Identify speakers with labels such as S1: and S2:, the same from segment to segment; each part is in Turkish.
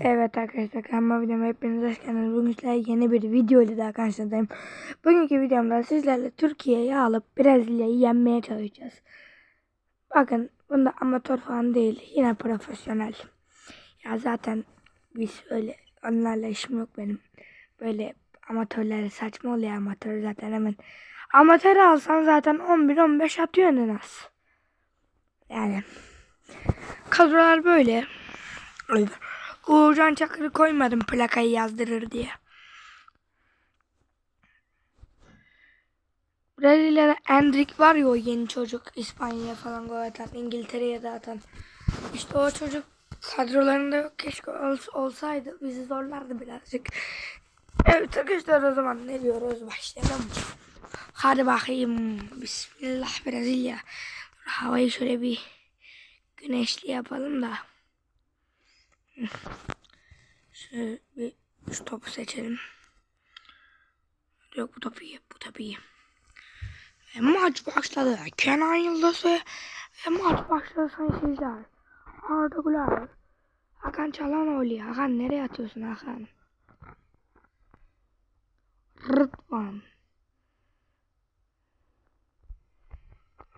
S1: Evet arkadaşlar kanalıma videoma hepiniz hoş geldiniz. Bugün sizlerle yeni bir video ile daha karşınızdayım. Bugünkü videomda sizlerle Türkiye'yi alıp Brezilya'yı yenmeye çalışacağız. Bakın bunda amatör falan değil. Yine profesyonel. Ya zaten biz öyle onlarla işim yok benim. Böyle amatörler saçma oluyor amatör zaten hemen. Amatör alsan zaten 11-15 atıyorsun en az. Yani kadrolar böyle. Uğurcan Çakır'ı koymadım plakayı yazdırır diye. Brezilya'da Endrick var ya o yeni çocuk. İspanya'ya falan gol atan, İngiltere'ye de atan. İşte o çocuk kadrolarında yok. Keşke ol- olsaydı bizi zorlardı birazcık. Evet arkadaşlar o zaman ne diyoruz başlayalım. Hadi bakayım. Bismillah Brezilya. Havayı şöyle bir güneşli yapalım da. Şöyle bir şu topu seçelim. Yok bu topu iyi, bu topu iyi. Ve maç başladı. Kenan Yıldız ve, ve maç başladı sayın seyirciler. Arda Güler. Hakan Çalhanoğlu. Hakan nereye atıyorsun Hakan? Rıdvan.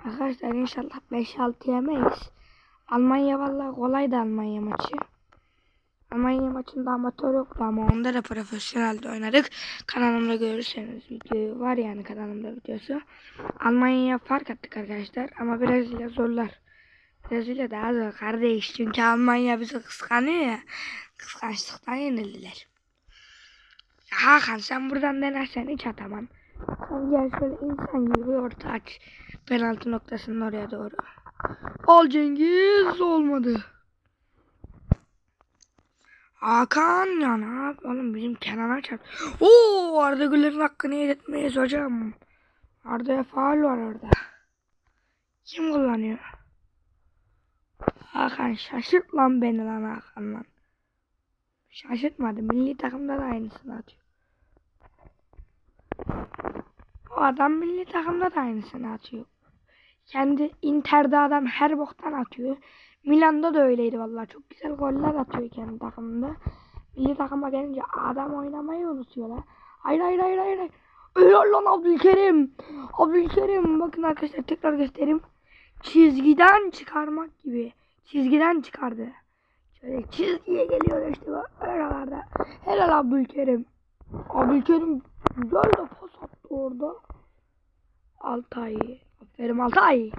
S1: Arkadaşlar inşallah 5-6 yemeyiz. Almanya vallahi kolaydı Almanya maçı. Almanya maçında amatör yoktu ama onda da profesyonelde oynadık. Kanalımda görürseniz videoyu var yani kanalımda videosu. Almanya'ya fark attık arkadaşlar ama Brezilya zorlar. Brezilya daha zor kardeş çünkü Almanya bizi kıskanıyor ya. Kıskançlıktan yenildiler. Ya Hakan sen buradan denersen hiç atamam. Sen gel şöyle insan gibi orta aç. Penaltı noktasının oraya doğru. Al Cengiz olmadı. Hakan ya ne yap oğlum bizim Kenan'a çarp. Oo Arda Güler'in hakkını yedirtmeyiz hocam. Arda'ya faal var orada. Kim kullanıyor? Hakan şaşırt lan beni lan Hakan lan. Şaşırtmadı. Milli takımda da aynısını atıyor. O adam milli takımda da aynısını atıyor. Kendi Inter'de adam her boktan atıyor. Milan'da da öyleydi vallahi. Çok güzel goller atıyor kendi takımında. Milli takıma gelince adam oynamayı unutuyorlar. Hayır hayır hayır hayır. hayır. Helal lan Abdülkerim. Abdülkerim. Bakın arkadaşlar tekrar göstereyim. Çizgiden çıkarmak gibi. Çizgiden çıkardı. Şöyle çizgiye geliyor işte bak oralarda. Helal Abdülkerim. Abdülkerim güzel de pas attı orada. Altay. Aferin Altay.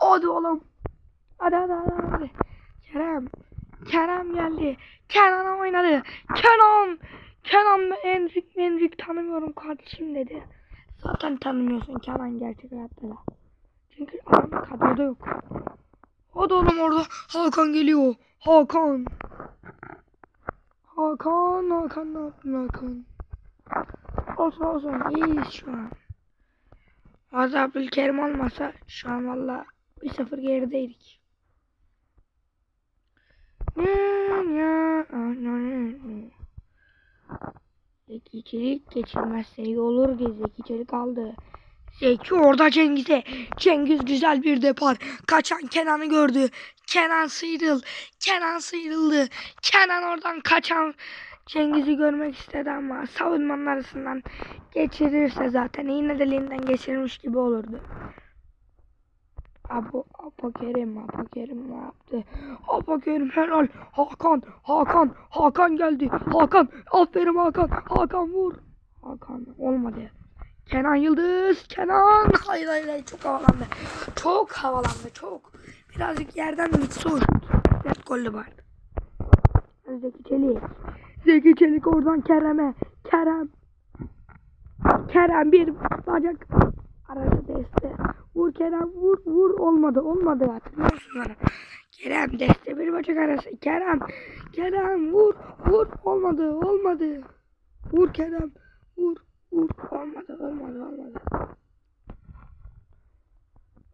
S1: Hadi oğlum. Hadi hadi hadi. hadi. Kerem. Kerem geldi. Kenan oynadı. Kenan. Kenan Enrik Enrik tanımıyorum kardeşim dedi. Zaten tanımıyorsun Kenan gerçek hayatta da. Çünkü adam kadroda yok. Hadi oğlum orada Hakan geliyor. Hakan. Hakan, Hakan ne yaptın Hakan? Olsun olsun iyiyiz şu an. Arda Abdülkerim olmasa şu an valla 1-0 gerideydik. Zeki Çelik geçilmez seni olur diye Zeki Çelik aldı. Zeki orada Cengiz'e. Cengiz güzel bir depar. Kaçan Kenan'ı gördü. Kenan sıyrıl. Kenan sıyrıldı. Kenan oradan kaçan Cengiz'i görmek istedi ama savunmanın arasından geçirirse zaten yine deliğinden geçirmiş gibi olurdu. Apo, Apo Kerim, Apo Kerim ne yaptı? Apo Kerim helal. Hakan, Hakan, Hakan geldi. Hakan, aferin Hakan. Hakan vur. Hakan olmadı. Kenan Yıldız, Kenan. Hayır hayır hayır çok havalandı. Çok havalandı çok. Birazcık yerden o. Net gollü vardı. Zeki Çelik. Zeki Çelik oradan Kerem'e. Kerem. Kerem bir bacak arası deste. Vur Kerem vur vur olmadı olmadı hatırlıyor musun bana? Kerem deste bir bacak arası. Kerem. Kerem vur vur olmadı olmadı. Vur Kerem vur vur olmadı olmadı olmadı.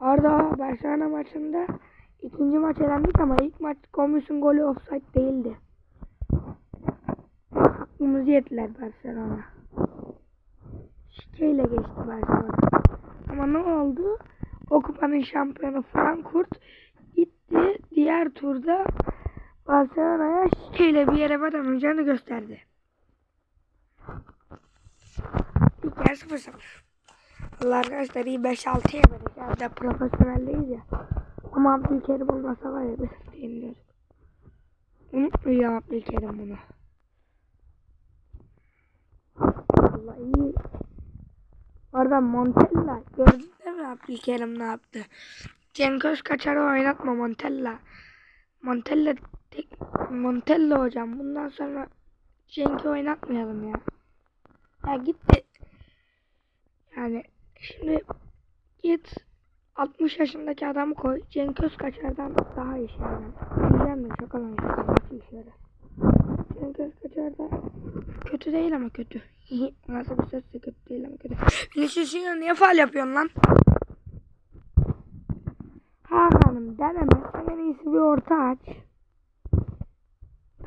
S1: Arda Barcelona maçında ikinci maç elendik ama ilk maç Gomis'in golü offside değildi. Hakkımızı yediler Barcelona. Şikeyle geçti Barcelona. Ama ne oldu? O şampiyonu Frankfurt gitti. Diğer turda Barcelona'ya şike ile bir yere varamayacağını gösterdi. İlk yer 0-0. Allah arkadaşlar iyi 5-6 yemedik. Ya bir de profesyoneldeyiz ya. Ama Abdülkerim olmasa var ya biz yeniliyorduk. Unutmayacağım Abdülkerim bunu. Allah iyi. Orada Montella gördün mi Abdülkerim ne yaptı? Cenk Özkaçar'ı oynatma Montella. Montella tek, Montella hocam bundan sonra Cenk'i oynatmayalım ya. Ya gitti. Yani şimdi git 60 yaşındaki adamı koy. Cenk Özkaçar'dan daha iyi şey. Diyeceğim de çok nasıl işe yarar. Cenk Özkaçar da kötü değil ama kötü. Nasıl bir sözse kötü değil ama kötü. Vinicius Junior niye faal yapıyorsun lan? Hakan'ım deneme. Sen en iyisi bir orta aç.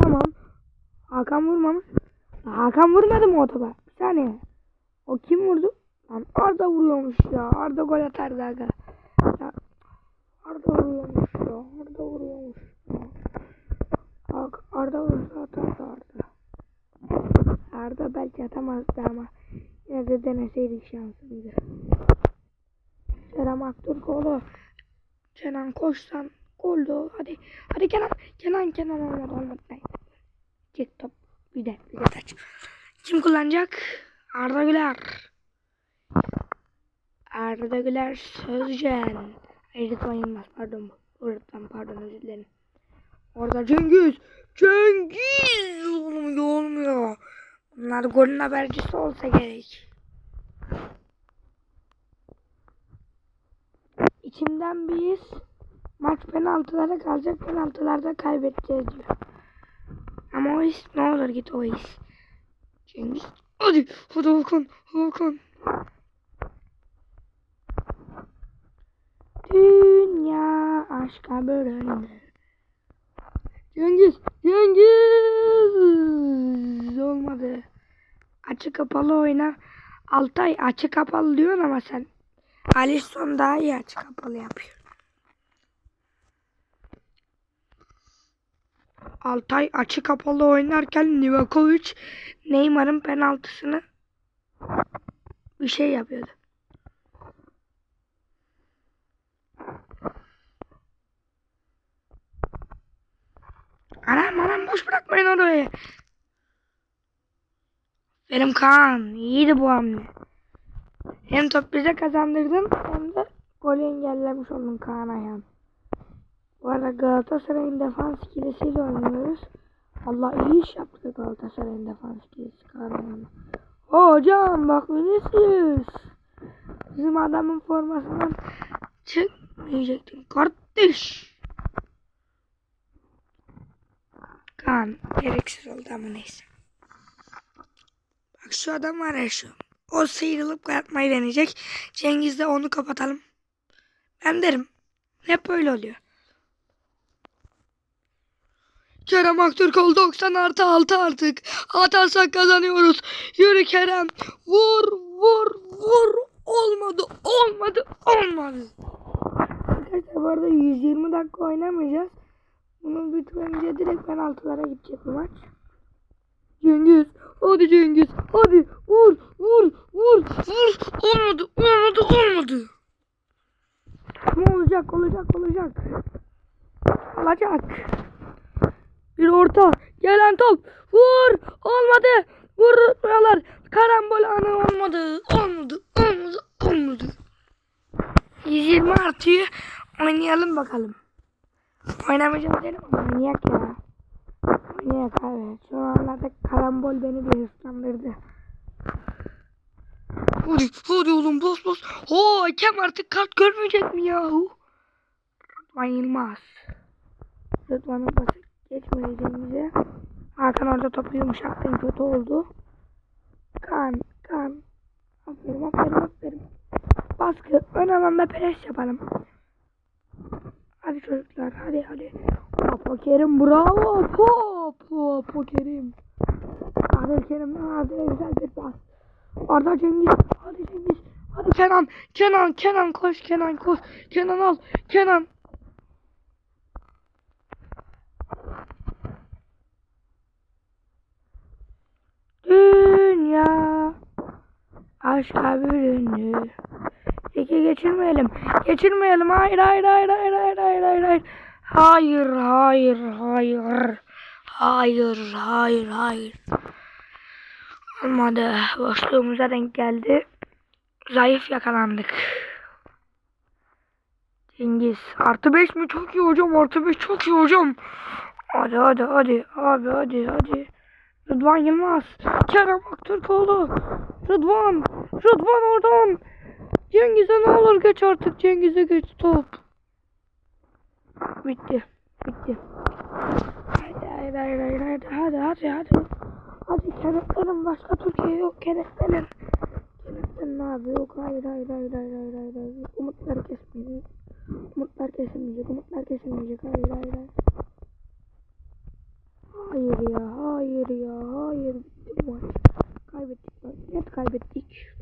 S1: Tamam. Hakan vurmamış. Hakan vurmadı mı o topa? Bir saniye. O kim vurdu? Lan Arda vuruyormuş ya. Arda gol atardı aga. Ya, Arda vuruyormuş ya. Arda vuruyormuş ya. Arda vursa atardı Arda. Arda belki atamazdı ama yine de deneseydik şansımızı. Kerem Aktürkoğlu. Kenan koşsan gol de ol. Hadi. Hadi Kenan. Kenan Kenan olmadı olmadı. Çek top. Bir de bir de taç. Kim kullanacak? Arda Güler. Arda Güler Sözcen. Rıdvan Yılmaz pardon. Rıdvan pardon özür dilerim. Orada Cengiz. Cengiz. Olmuyor olmuyor. Bunlar golün habercisi olsa gerek. İçimden bir his maç penaltılara kalacak penaltılarda kaybedeceğiz diyor. Ama o his ne olur git o his. Cengiz hadi hadi Hakan Hakan. Dünya aşka bölündü. Cengiz Cengiz olmadı. Açık kapalı oyna. Altay açık kapalı diyorsun ama sen Alisson daha iyi açık kapalı yapıyor. Altay açık kapalı oynarken Livakovic Neymar'ın penaltısını bir şey yapıyordu. Anam anam boş bırakmayın orayı. Benim Kaan iyiydi bu hamle. Hem top bize kazandırdın hem de golü engellemiş oldun Kaan Ayhan. Bu arada Galatasaray'ın defans ikilisiyle oynuyoruz. Allah iyi iş yaptı Galatasaray'ın defans ikilisi Kaan Ayhan'la. Hocam bak Vinicius. Bizim adamın formasından çıkmayacaktın kardeş. Kaan gereksiz oldu ama neyse. Bak şu adam var ya şu. O sıyrılıp yapmayı deneyecek. Cengiz de onu kapatalım. Ben derim. Hep böyle oluyor. Kerem Aktürkoğlu 90 artı 6 artık. Atarsak kazanıyoruz. Yürü Kerem. Vur vur vur. Olmadı olmadı olmadı. Arkadaşlar bu arada 120 dakika oynamayacağız. Bunun bitirince direkt penaltılara gidecek bu maç. Cengiz. Hadi Cengiz. Hadi vur vur vur vur. Olmadı olmadı olmadı. Ne olacak olacak olacak. Olacak. Bir orta. Gelen top. Vur. Olmadı. Vurmuyorlar. Karambol anı olmadı. Olmadı. Olmadı. Olmadı. 120 artıyor. Oynayalım bakalım. Oynamayacağım dedim ama oynayak ya. Oynayak abi. Şu anlarda karambol beni bir hırslandırdı. Hadi, hadi oğlum bas bas. Ho, hakem artık kart görmeyecek mi yahu? Rıdvan Yılmaz. Rıdvan'ın bası geçmeyeceğimize. Hakan orada topu yumuşaktın kötü oldu. Kan, kan. Aferin, aferin, aferin. Baskı, ön alanda pres yapalım. Hadi çocuklar hadi hadi. Apo Kerim bravo. Apo Apo, Apo Kerim. Hadi Kerim hadi güzel bir pas. Arda Cengiz hadi Cengiz. Hadi Kenan Kenan Kenan koş Kenan koş. Kenan al Kenan. Dünya aşka büründü. İki geçirmeyelim. Geçirmeyelim. Hayır hayır hayır hayır hayır hayır hayır hayır. Hayır hayır hayır. Hayır hayır hayır. Olmadı. Boşluğumuza denk geldi. Zayıf yakalandık. Cengiz. Artı 5 mi? Çok iyi hocam. Artı 5 çok iyi hocam. Hadi hadi hadi. Abi hadi hadi. Rıdvan Yılmaz. Kerem Aktürkoğlu. Rıdvan. Rıdvan oradan. Cengiz'e ne olur geç artık. Cengiz'e geç top. Bitti. Bitti. Hadi hadi hadi hadi hadi hadi hadi. Hadi kenetlenin başka Türkiye yok kenetlenin. Kenetlenin abi yok hayır hayır hayır hayır hayır hayır. hayır. Umutlar kesmeyecek. Umutlar kesilmeyecek. Umutlar kesilmeyecek. Hayır hayır hayır. Hayır ya hayır ya hayır bitti maç. Kaybettik bak. Net kaybettik.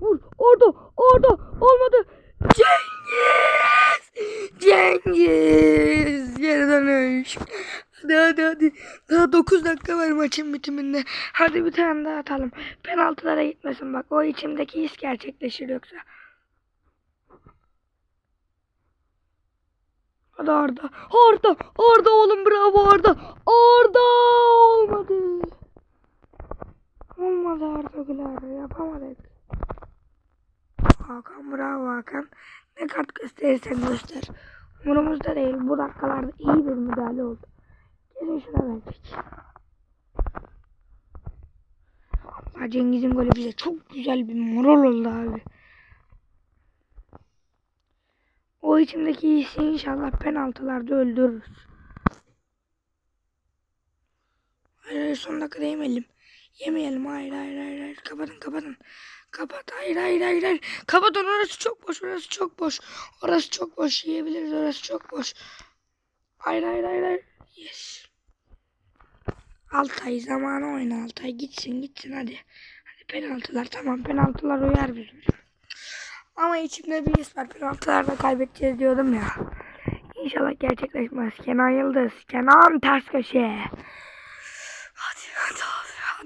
S1: Vur orada orada olmadı. Cengiz! Cengiz! Geri dönüş. Hadi hadi hadi. Daha 9 dakika var maçın bitiminde. Hadi bir tane daha atalım. Penaltılara gitmesin bak. O içimdeki his gerçekleşir yoksa. Hadi Arda. Arda. Arda oğlum bravo Arda. Arda olmadı. Olmadı Güler. Yapamadık. Hakan bravo Hakan. Ne kart gösterirsen göster. Umurumuzda değil. Bu dakikalarda iyi bir müdahale oldu. Kesin şuna verdik. Cengiz'in golü bize çok güzel bir moral oldu abi. O içimdeki hissi inşallah penaltılarda öldürürüz. Hayır son dakikada yemeyelim. Yemeyelim hayır hayır hayır hayır. Kapatın kapatın. Kapat hayır hayır hayır hayır. Kapatın orası çok boş orası çok boş. Orası çok boş yiyebiliriz orası çok boş. Hayır hayır hayır hayır. Yes. Altay zamanı oyna Altay gitsin gitsin hadi. Hadi penaltılar tamam penaltılar uyar bizim. Ama içimde bir his var. Penaltılarda kaybedeceğiz diyordum ya. İnşallah gerçekleşmez. Kenan Yıldız. Kenan ters köşe.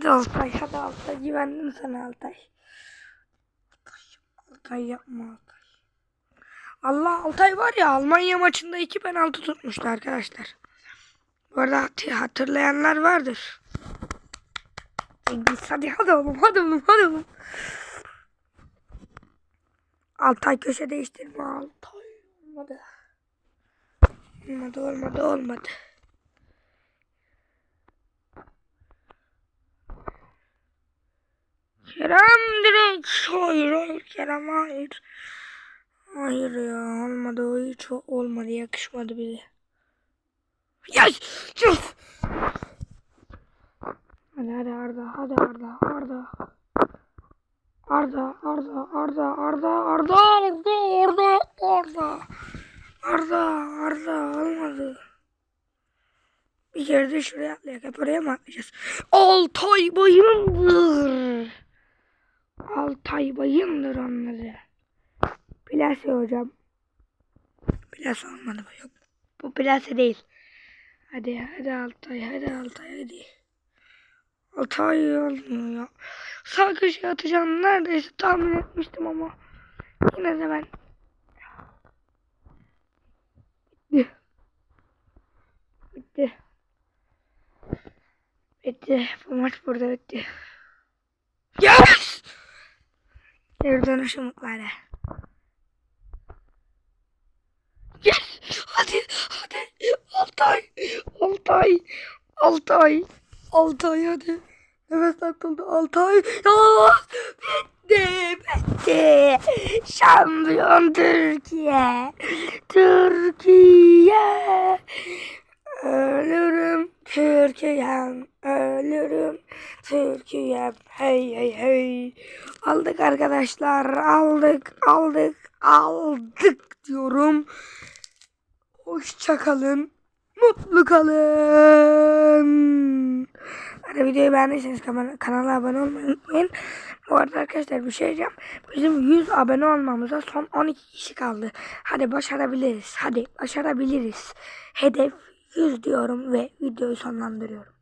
S1: Hadi Altay. Hadi Altay. Güvendim sana Altay. Altay yapma Altay. Allah Altay var ya Almanya maçında iki penaltı tutmuştu arkadaşlar. Bu arada hat- hatırlayanlar vardır. Cengiz hadi hadi oğlum hadi oğlum hadi oğlum. Altay köşe değiştirme Altay. Olmadı. Olmadı olmadı olmadı. Kerem direkt. Hayır hayır Kerem hayır. Hayır ya olmadı o hiç olmadı yakışmadı bize. Yes! Yes! Hadi hadi Arda hadi Arda Arda. Arda Arda Arda Arda Arda Arda Arda Arda Arda Arda olmadı. Bir kere de şuraya atlayak. Hep oraya mı atlayacağız? Altay Bayındır. Altay Bayındır onları. Plase hocam. Plase olmadı bu yok. Bu plase değil. Hadi hadi Altay hadi Altay hadi. Altay olmuyor ya. Sağ köşeye atacağım neredeyse tahmin etmiştim ama. Yine de ben. Bitti. Bitti. Bitti. Bu maç burada bitti. Yes! Geri dönüş umutları. Yes! Hadi! Hadi! Altay! Altay! Altay! Altay hadi! Nefes takıldı Altay! Ya! Bitti! Bitti! Şampiyon Türkiye! Türkiye! Ölürüm Türkiye'm, ölürüm Türkiye'm. Hey hey hey. Aldık arkadaşlar, aldık, aldık, aldık diyorum. Hoşça kalın, mutlu kalın. Hadi videoyu beğendiyseniz kanala abone olmayı unutmayın. Bu arada arkadaşlar bir şey diyeceğim. Bizim 100 abone olmamıza son 12 kişi kaldı. Hadi başarabiliriz. Hadi başarabiliriz. Hedef 100 diyorum ve videoyu sonlandırıyorum.